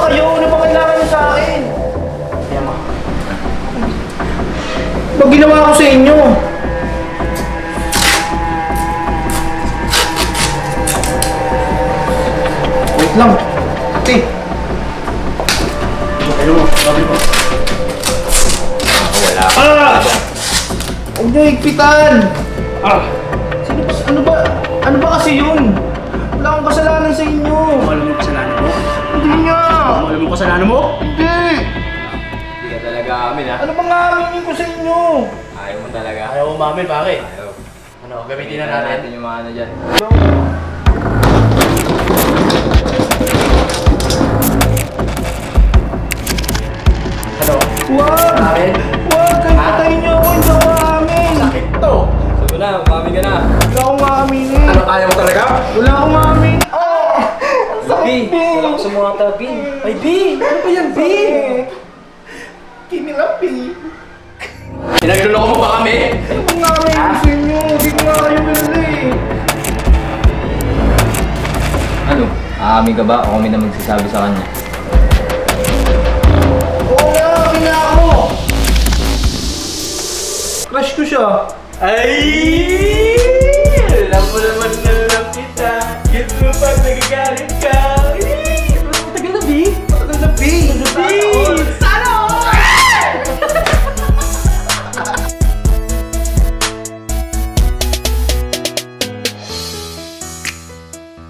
ba kayo? Ano ba kailangan niyo sa akin? Ano? Yama. Ba ginawa ko sa inyo? Wait lang. Ate. Ano mo? Sabi ko. Wala. Ah! Huwag niyo higpitan! Ah! Sino ba? Ano ba? Ano ba kasi yun? Kasalanan mo? Hindi! Hindi ka talaga amin ha. Ano bang aaminin ko sa inyo? Ayaw mo talaga. Ayaw umamin, bakit? Ayaw. Ano, gamitin na natin. yung mga ano dyan. Ano? Huwag! Amin? Huwag! Kayo patayin niyo ako! Hindi ako aamin! Sakit to! Sabi na, umami ka na. Wala akong aaminin! Ano, ayaw mo talaga? Wala akong aamin! Ah! Ang B, sakit, B! Ay, B! Ano ba yan, B? Kinilap, B! Pinagluloko mo ba kami? Ano aaminin ko sa inyo? Hindi ko nga kayo bilali! Ano? Aamin ka ba o kami na magsasabi sa kanya? Oo nga! Amin na ako! Crush ko siya! Ay! Alam mo naman